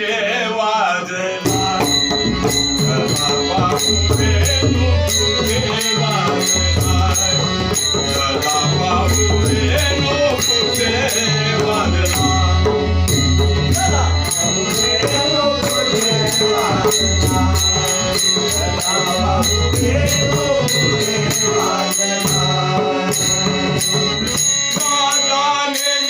कुठे वाजला चला वाजला चला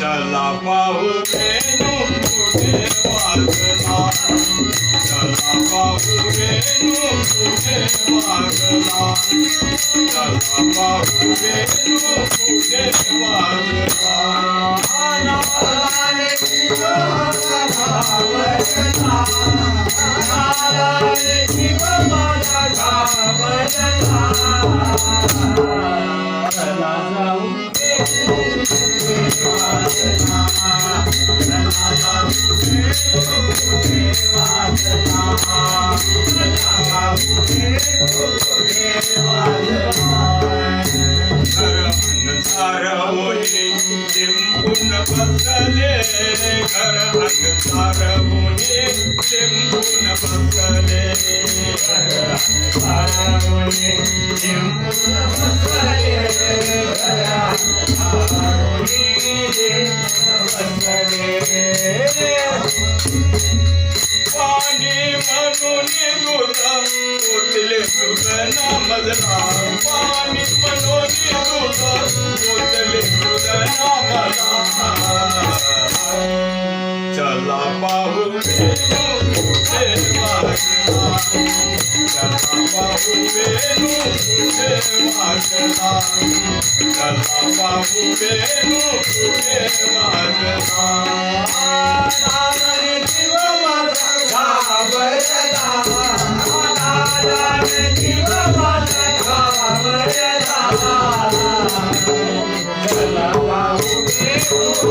चला पाहू रेणू कुठे वाजला चला पाहू रेणू कुठे घर होई लिंबून बसले होई लिंबून बसले पाणी म्हणून दूध पाणी म्हणून चला पाहू रेणू कुठे वाजला चला पाहू Ya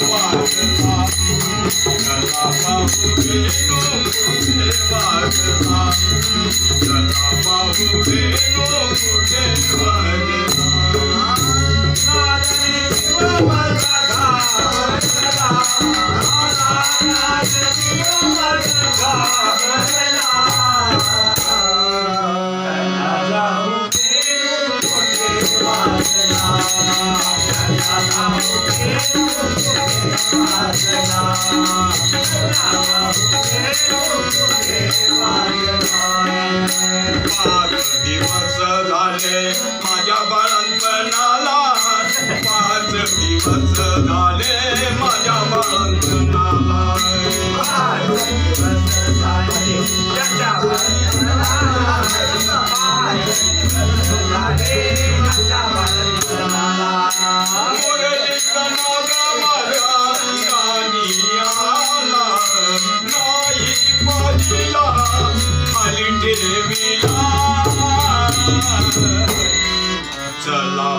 कुठे वाजला पाच दिवस झाले माझ्या बाळंतनाला पाच दिवस झाले माझ्या बाळंतपणाला मुरली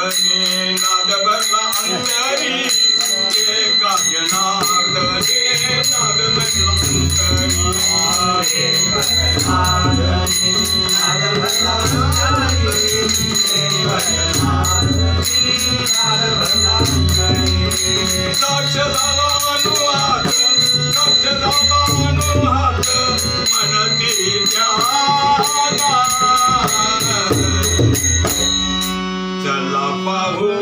पाहू गेलो कुठे वागला एका जनार्दने नाद भरला अंतरी एका जनार्दने नाद भरला अंतरी झाला अनुवाद झाला अनुवाद मनती ध्याना चला